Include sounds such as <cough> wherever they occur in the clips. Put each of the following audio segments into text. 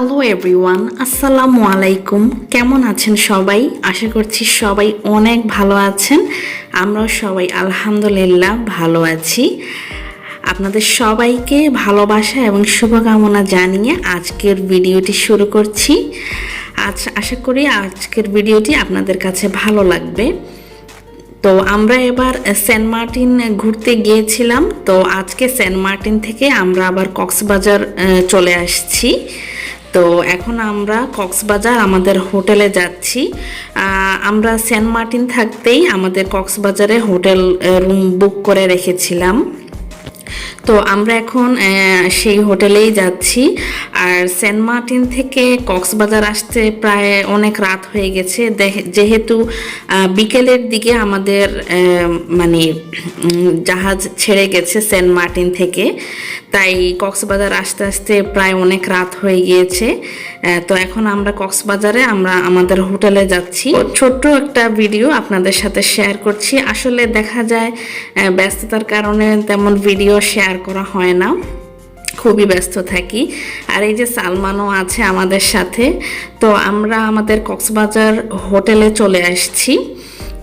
Hello everyone আসসালামু আলাইকুম। কেমন আছেন সবাই? আশা করছি সবাই অনেক ভালো আছেন। আমরাও সবাই আলহামদুলিল্লাহ ভালো আছি। আপনাদের সবাইকে ভালোবাসা এবং শুভকামনা জানিয়ে আজকের ভিডিওটি শুরু করছি। আজ আশা করি আজকের ভিডিওটি আপনাদের কাছে ভালো লাগবে। তো আমরা এবার সেন্ট মার্টিন ঘুরতে গিয়েছিলাম। তো আজকে সেন্ট মার্টিন থেকে আমরা আবার কক্সবাজার চলে আসছি। তো এখন আমরা কক্সবাজার আমাদের হোটেলে যাচ্ছি। আমরা সেন্ট মার্টিন থাকতেই আমাদের কক্সবাজারে হোটেল রুম বুক করে রেখেছিলাম। তো আমরা এখন সেই হোটেলেই যাচ্ছি। আর সেন্ট মার্টিন থেকে কক্সবাজার আসতে প্রায় অনেক রাত হয়ে গেছে। যেহেতু বিকেলের দিকে আমাদের মানে জাহাজ ছেড়ে গেছে সেন্ট মার্টিন থেকে। তাই কক্সবাজার আসতে আসতে প্রায় অনেক রাত হয়ে গিয়েছে। তো এখন আমরা কক্সবাজারে, আমরা আমাদের হোটেলে যাচ্ছি। ছোট্ট একটা ভিডিও আপনাদের সাথে শেয়ার করছি। আসলে দেখা যায় ব্যস্ততার কারণে তেমন ভিডিও শেয়ার করা হয় না। খুবই ব্যস্ত থাকি। আর এই যে সালমানও আছে আমাদের সাথে। তো আমরা আমাদের কক্সবাজার হোটেলে চলে আসছি।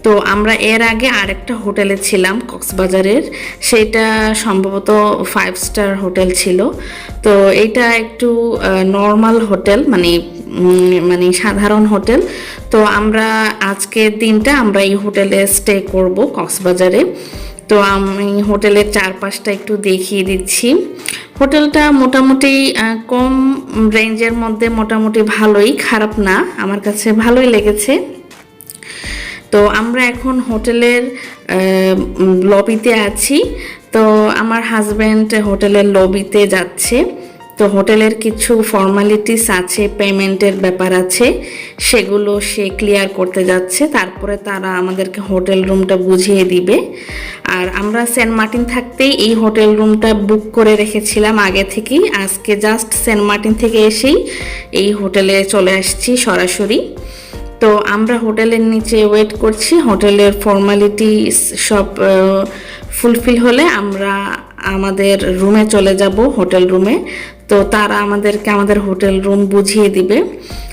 তো আমরা এর আগে আরেকটা হোটেলে ছিলাম কক্সবাজারের। সেইটা সম্ভবত ফাইভ স্টার হোটেল ছিল। তো এটা একটু নর্মাল হোটেল মানে মানে সাধারণ হোটেল। তো আমরা আজকের দিনটা আমরা এই হোটেলে স্টে করব কক্সবাজারে। তো আমি হোটেলের চারপাশটা একটু দেখিয়ে দিচ্ছি। হোটেলটা মোটামুটি কম রেঞ্জের মধ্যে মোটামুটি ভালোই, খারাপ না, আমার কাছে ভালোই লেগেছে। তো আমরা এখন হোটেলের লবিতে আছি। তো আমার হাজব্যান্ড হোটেলের লবিতে যাচ্ছে। তো হোটেলের কিছু ফর্মালিটিস আছে পেমেন্টের ব্যাপার আছে। সেগুলো সে ক্লিয়ার করতে যাচ্ছে। তারপরে তারা আমাদেরকে হোটেল রুমটা বুঝিয়ে দিবে। আর আমরা সেন্ট মার্টিন থাকতেই এই হোটেল রুমটা বুক করে রেখেছিলাম আগে থেকেই। আজকে জাস্ট সেন্ট মার্টিন থেকে এসেই এই হোটেলে চলে আসছি সরাসরি। তো আমরা হোটেলের নিচে ওয়েট করছি। হোটেলের ফর্মালিটি সব ফুলফিল হলে আমরা আমাদের রুমে চলে যাব হোটেল রুমে তো তারা আমাদেরকে আমাদের হোটেল রুম বুঝিয়ে দিবে।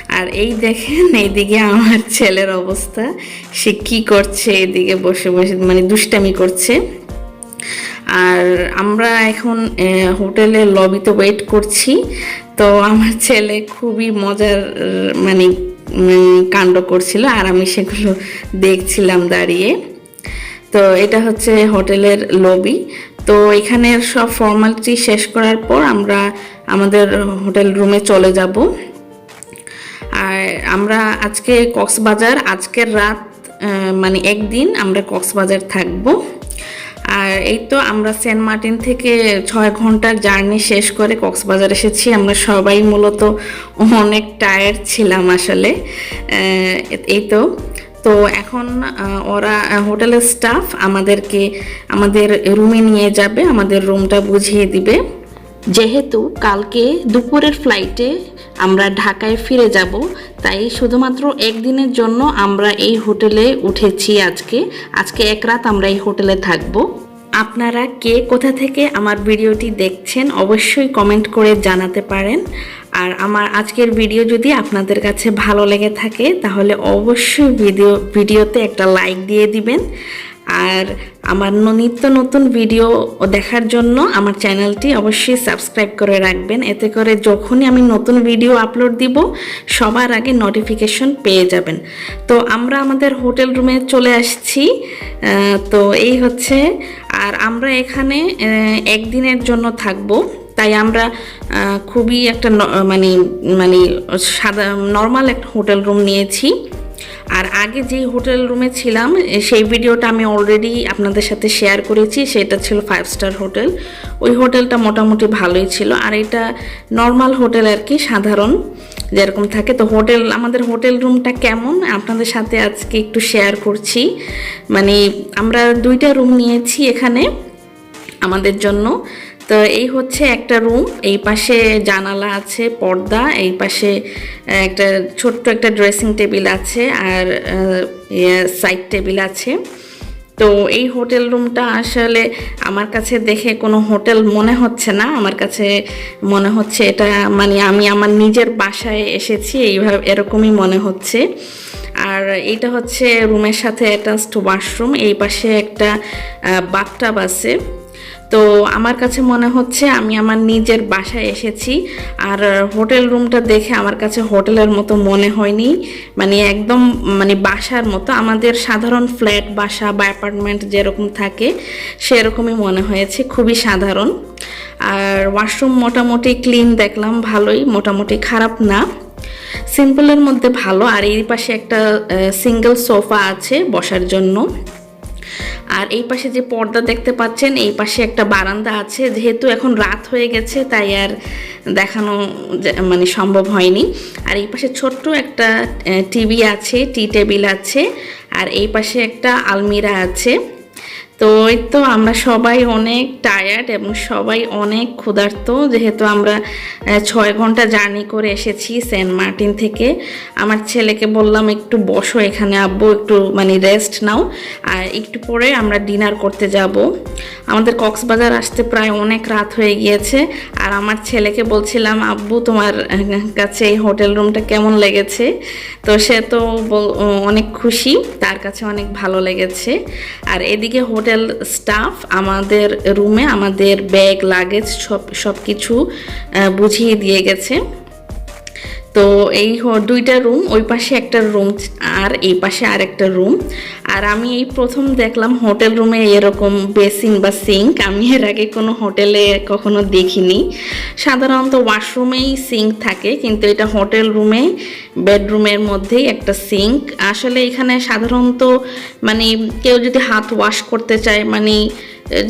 আর এই দেখেন এইদিকে আমার ছেলের অবস্থা। সে কি করছে এদিকে বসে বসে মানে দুষ্টামি করছে। আর আমরা এখন আহ, হোটেলের লবিতে ওয়েট করছি। তো আমার ছেলে খুবই মজার মানে কাণ্ড করছিল আর আমি সেগুলো দেখছিলাম দাঁড়িয়ে। তো এটা হচ্ছে হোটেলের লবি তো এখানের সব ফর্মালিটি শেষ করার পর আমরা আমাদের হোটেল রুমে চলে যাব। আর আমরা আজকে কক্সবাজার, আজকের রাত মানে একদিন আমরা কক্সবাজার থাকব। আর এই তো আমরা সেন্ট মার্টিন থেকে ছয় ঘণ্টার জার্নি শেষ করে কক্সবাজার এসেছি। আমরা সবাই মূলত অনেক টায়ার্ড ছিলাম আসলে। এই তো। তো এখন ওরা হোটেলের স্টাফ আমাদেরকে, আমাদের রুমে নিয়ে যাবে, আমাদের রুমটা বুঝিয়ে দিবে। যেহেতু কালকে দুপুরের ফ্লাইটে আমরা ঢাকায় ফিরে যাব। তাই শুধুমাত্র একদিনের জন্য আমরা এই হোটেলে উঠেছি আজকে। আজকে এক রাত আমরা এই হোটেলে থাকব। আপনারা কে কোথা থেকে আমার ভিডিওটি দেখছেন অবশ্যই কমেন্ট করে জানাতে পারেন। আর আমার আজকের ভিডিও যদি আপনাদের কাছে ভালো লেগে থাকে, তাহলে অবশ্যই ভিডিও ভিডিওতে একটা লাইক দিয়ে দিবেন। আর আমার নিত্য নতুন ভিডিও দেখার জন্য আমার চ্যানেলটি অবশ্যই সাবস্ক্রাইব করে রাখবেন। এতে করে যখনই আমি নতুন ভিডিও আপলোড দিব, সবার আগে নোটিফিকেশন পেয়ে যাবেন। তো আমরা আমাদের হোটেল রুমে চলে আসছি। তো এই হচ্ছে, আর আমরা এখানে একদিনের জন্য থাকব। তাই আমরা খুবই একটা মানে মানে সাদা নর্মাল একটা হোটেল রুম নিয়েছি। আর আগে যেই হোটেল রুমে ছিলাম সেই ভিডিওটা আমি অলরেডি আপনাদের সাথে শেয়ার করেছি, সেটা ছিল ফাইভ স্টার হোটেল। ওই হোটেলটা মোটামুটি ভালোই ছিল। আর এটা নর্মাল হোটেল আর কি, সাধারণ যেরকম থাকে। তো হোটেল, আমাদের হোটেল রুমটা কেমন? আপনাদের সাথে আজকে একটু শেয়ার করছি। মানে আমরা দুইটা রুম নিয়েছি এখানে, আমাদের জন্য। তো এই হচ্ছে একটা রুম এই পাশে জানালা আছে, পর্দা, এই পাশে একটা ছোট্ট একটা ড্রেসিং টেবিল আছে আর সাইড টেবিল আছে। তো এই হোটেল রুমটা আসলে আমার কাছে দেখে কোনো হোটেল মনে হচ্ছে না। আমার কাছে মনে হচ্ছে এটা মানে আমি আমার নিজের বাসায় এসেছি, এইভাবে, এরকমই মনে হচ্ছে। আর এটা হচ্ছে রুমের সাথে অ্যাটাচড ওয়াশরুম এই পাশে একটা বাথটাব আছে। তো আমার কাছে মনে হচ্ছে আমি আমার নিজের বাসায় এসেছি আর হোটেল রুমটা দেখে আমার কাছে হোটেলের মতো মনে হয়নি। মানে একদম মানে বাসার মতো। আমাদের সাধারণ ফ্ল্যাট, বাসা বা অ্যাপার্টমেন্ট যেরকম থাকে, সেরকমই মনে হয়েছে। খুবই সাধারণ। আর ওয়াশরুম মোটামুটি ক্লিন দেখলাম, ভালোই। মোটামুটি খারাপ না। সিম্পলের মধ্যে ভালো। আর এই পাশে একটা সিঙ্গেল সোফা আছে বসার জন্য। আর এই পাশে যে পর্দা দেখতে পাচ্ছেন, এই পাশে একটা বারান্দা আছে। যেহেতু এখন রাত হয়ে গেছে, তাই আর দেখানো মানে সম্ভব হয়নি। আর এই পাশে ছোট্ট একটা টিভি আছে, টি টেবিল আছে। আর এই পাশে একটা আলমিরা আছে। তো ওই তো আমরা সবাই অনেক টায়ার্ড এবং সবাই অনেক ক্ষুধার্ত। যেহেতু আমরা ছয় ঘণ্টা জার্নি করে এসেছি সেন্ট মার্টিন থেকে। আমার ছেলেকে বললাম, একটু বসো এখানে আব্বু, একটু মানে রেস্ট নাও। আর একটু পরে আমরা ডিনার করতে যাব। আমাদের কক্সবাজার আসতে প্রায় অনেক রাত হয়ে গিয়েছে। আর আমার ছেলেকে বলছিলাম, আব্বু, তোমার কাছে এই হোটেল রুমটা কেমন লেগেছে? তো সে তো অনেক খুশি, তার কাছে অনেক ভালো লেগেছে। আর এদিকে হোটেল স্টাফ আমাদের রুমে আমাদের ব্যাগ লাগেজ সব সব কিছু বুঝিয়ে দিয়ে গেছে। তো এই দুইটা রুম ওই পাশে একটা রুম আর এই পাশে আর একটা রুম আর আমি এই প্রথম দেখলাম হোটেল রুমে এরকম বেসিন বা সিঙ্ক আমি এর আগে কোনো হোটেলে কখনো দেখিনি। সাধারণত ওয়াশরুমেই সিঙ্ক থাকে, কিন্তু এটা হোটেল রুমে বেডরুমের মধ্যেই একটা সিঙ্ক আসলে এখানে সাধারণত মানে কেউ যদি হাত ওয়াশ করতে চায় মানে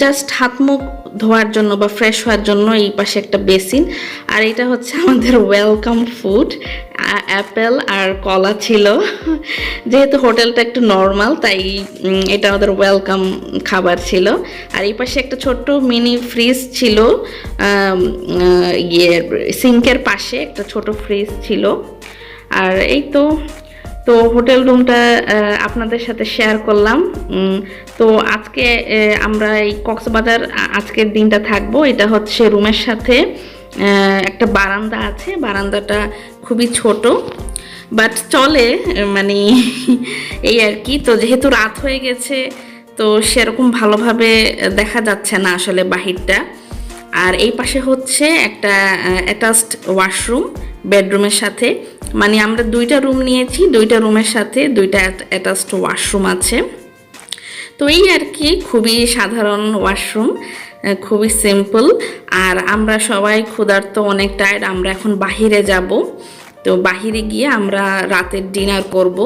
জাস্ট হাত মুখ ধোয়ার জন্য বা ফ্রেশ হওয়ার জন্য এই পাশে একটা বেসিন আর এটা হচ্ছে আমাদের ওয়েলকাম ফুড অ্যাপেল আর কলা ছিল। যেহেতু হোটেলটা একটু নর্মাল তাই এটা আমাদের ওয়েলকাম খাবার ছিল। আর এই পাশে একটা ছোট্ট মিনি ফ্রিজ ছিল ইয়ে সিঙ্কের পাশে একটা ছোট ফ্রিজ ছিল। আর এই তো তো হোটেল রুমটা আপনাদের সাথে শেয়ার করলাম। তো আজকে আমরা এই কক্সবাজার আজকের দিনটা থাকব। এটা হচ্ছে রুমের সাথে একটা বারান্দা আছে। বারান্দাটা খুবই ছোট। বাট চলে মানে <laughs> এই আর কি। তো যেহেতু রাত হয়ে গেছে, তো সেরকম ভালোভাবে দেখা যাচ্ছে না আসলে বাহিরটা। আর এই পাশে হচ্ছে একটা অ্যাটাচড ওয়াশরুম বেডরুমের সাথে। মানে আমরা দুইটা রুম নিয়েছি, দুইটা রুমের সাথে দুইটা অ্যাটাচড ওয়াশরুম আছে। তো এই আর কি, খুবই সাধারণ ওয়াশরুম খুবই সিম্পল। আর আমরা সবাই ক্ষুধার্ত অনেক টায়ার্ড আমরা এখন বাহিরে যাব। তো বাহিরে গিয়ে আমরা রাতের ডিনার করব।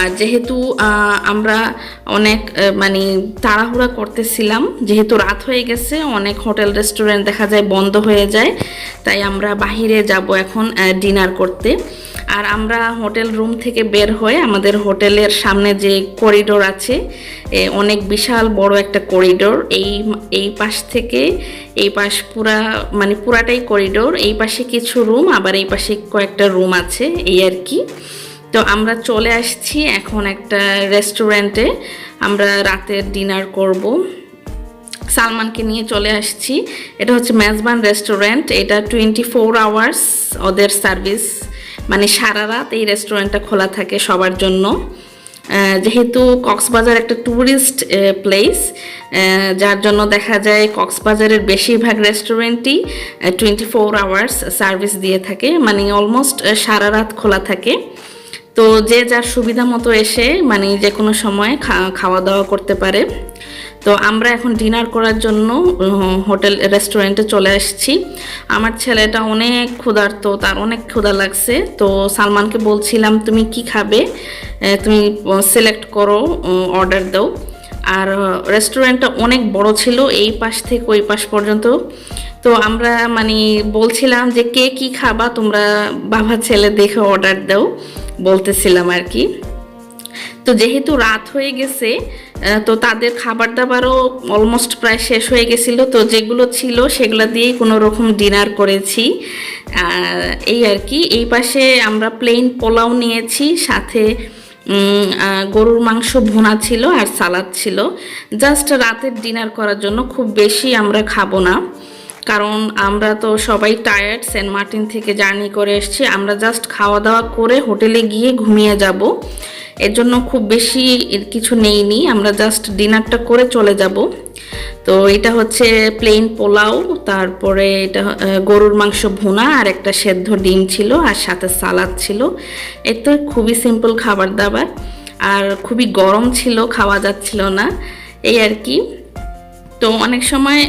আর যেহেতু আমরা অনেক মানে তাড়াহুড়া করতেছিলাম, যেহেতু রাত হয়ে গেছে, অনেক হোটেল, রেস্টুরেন্ট দেখা যায় বন্ধ হয়ে যায়, তাই আমরা বাহিরে যাব এখন ডিনার করতে। আর আমরা হোটেল রুম থেকে বের হয়ে আমাদের হোটেলের সামনে যে করিডোর আছে অনেক বিশাল বড় একটা করিডোর, এই এই পাশ থেকে, এই পাশ পুরা মানে পুরাটাই করিডোর, এই পাশে কিছু রুম, আবার এই পাশে কয়েকটা রুম আছে, এই আর কি। তো আমরা চলে আসছি এখন একটা রেস্টুরেন্টে আমরা রাতের ডিনার করব। সালমানকে নিয়ে চলে আসছি। এটা হচ্ছে মেজবান রেস্টুরেন্ট এটা টোয়েন্টি ফোর আওয়ার্স ওদের সার্ভিস মানে সারা রাত এই রেস্টুরেন্টটা খোলা থাকে সবার জন্য। যেহেতু কক্সবাজার একটা ট্যুরিস্ট প্লেস যার জন্য দেখা যায় কক্সবাজারের বেশিরভাগ রেস্টুরেন্টই টোয়েন্টি ফোর আওয়ার্স সার্ভিস দিয়ে থাকে। মানে অলমোস্ট সারা রাত খোলা থাকে। তো যে যার সুবিধা মতো এসে মানে যে কোনো সময় খাওয়া দাওয়া করতে পারে। তো আমরা এখন ডিনার করার জন্য হোটেল, রেস্টুরেন্টে চলে আসছি। আমার ছেলেটা অনেক ক্ষুধার্ত, তার অনেক ক্ষুধা লাগছে। তো সালমানকে বলছিলাম, তুমি কি খাবে? তুমি সিলেক্ট করো অর্ডার দাও। আর রেস্টুরেন্টটা অনেক বড় ছিল, এই পাশ থেকে ওই পাশ পর্যন্ত। তো আমরা মানে বলছিলাম যে, কে কি খাবা? তোমরা বাবা, ছেলে দেখে অর্ডার দাও। বলতেছিলাম আর কি। তো যেহেতু রাত হয়ে গেছে তো তাদের খাবার দাবারও অলমোস্ট প্রায় শেষ হয়ে গেছিল। তো যেগুলো ছিল সেগুলো দিয়েই কোনো রকম ডিনার করেছি। এই আর কি, এই পাশে আমরা প্লেন পোলাও নিয়েছি, সাথে গরুর মাংস ভুনা ছিল আর সালাদ ছিল। জাস্ট রাতের ডিনার করার জন্য খুব বেশি আমরা খাব না। কারণ আমরা তো সবাই টায়ার্ড সেন্ট মার্টিন থেকে জার্নি করে এসেছি। আমরা জাস্ট খাওয়া দাওয়া করে হোটেলে গিয়ে ঘুমিয়ে যাব। এর জন্য খুব বেশি কিছু নেইনি। আমরা জাস্ট ডিনারটা করে চলে যাব। তো এটা হচ্ছে প্লেন পোলাও, তারপরে এটা গরুর মাংস ভুনা আর একটা সেদ্ধ ডিম ছিল আর সাথে সালাদ ছিল। এর তো খুবই সিম্পল খাবার দাবার আর খুবই গরম ছিল, খাওয়া যাচ্ছিল না। এই আর কি। তো অনেক সময়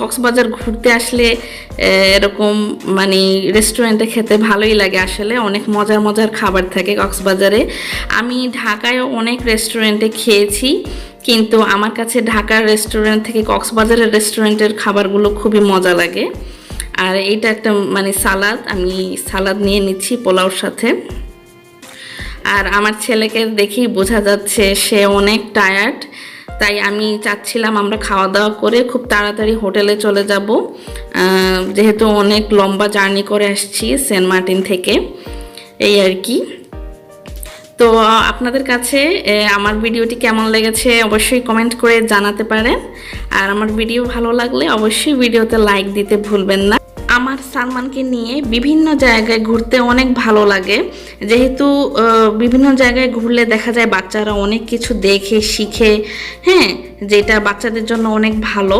কক্সবাজার ঘুরতে আসলে এরকম মানে রেস্টুরেন্টে খেতে ভালোই লাগে আসলে। অনেক মজার মজার খাবার থাকে কক্সবাজারে। আমি ঢাকায় অনেক রেস্টুরেন্টে খেয়েছি, কিন্তু আমার কাছে ঢাকার রেস্টুরেন্ট থেকে কক্সবাজারের রেস্টুরেন্টের খাবারগুলো খুবই মজা লাগে। আর এইটা একটা মানে সালাদ, আমি সালাদ নিয়ে নিচ্ছি পোলাওর সাথে। আর আমার ছেলেকে দেখেই বোঝা যাচ্ছে সে অনেক টায়ার্ড তাই আমি চাচ্ছিলাম আমরা খাওয়া দাওয়া করে খুব তাড়াতাড়ি হোটেলে চলে যাব। যেহেতু অনেক লম্বা জার্নি করে আসছি সেন্ট মার্টিন থেকে। এই আর কি। তো, আপনাদের কাছে আমার ভিডিওটি কেমন লেগেছে অবশ্যই কমেন্ট করে জানাতে পারেন। আর আমার ভিডিও ভালো লাগলে অবশ্যই ভিডিওতে লাইক দিতে ভুলবেন না। আমার সালমানকে নিয়ে বিভিন্ন জায়গায় ঘুরতে অনেক ভালো লাগে। যেহেতু বিভিন্ন জায়গায় ঘুরলে দেখা যায় বাচ্চারা অনেক কিছু দেখে, শিখে হ্যাঁ যেটা বাচ্চাদের জন্য অনেক ভালো।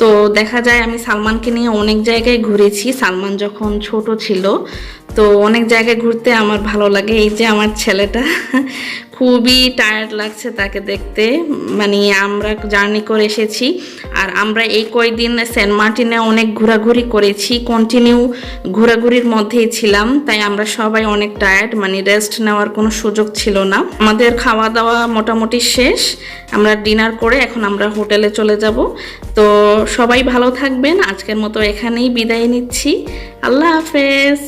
তো দেখা যায় আমি সালমানকে নিয়ে অনেক জায়গায় ঘুরেছি। সালমান যখন ছোট ছিল, তো অনেক জায়গায় ঘুরতে আমার ভালো লাগে। এই যে আমার ছেলেটা, <laughs> খুবই টায়ার্ড লাগছে তাকে দেখতে। মানে আমরা জার্নি করে এসেছি। আর আমরা এই কয়দিন সেন্ট মার্টিনে অনেক ঘোরাঘুরি করেছি। কন্টিনিউ ঘোরাঘুরির মধ্যেই ছিলাম। তাই আমরা সবাই অনেক টায়ার্ড মানে রেস্ট নেওয়ার কোনো সুযোগ ছিল না। আমাদের খাওয়া দাওয়া মোটামুটি শেষ। আমরা ডিনার করে এখন আমরা হোটেলে চলে যাব। তো সবাই ভালো থাকবেন। আজকের মতো এখানেই বিদায় নিচ্ছি। আল্লাহ হাফেজ।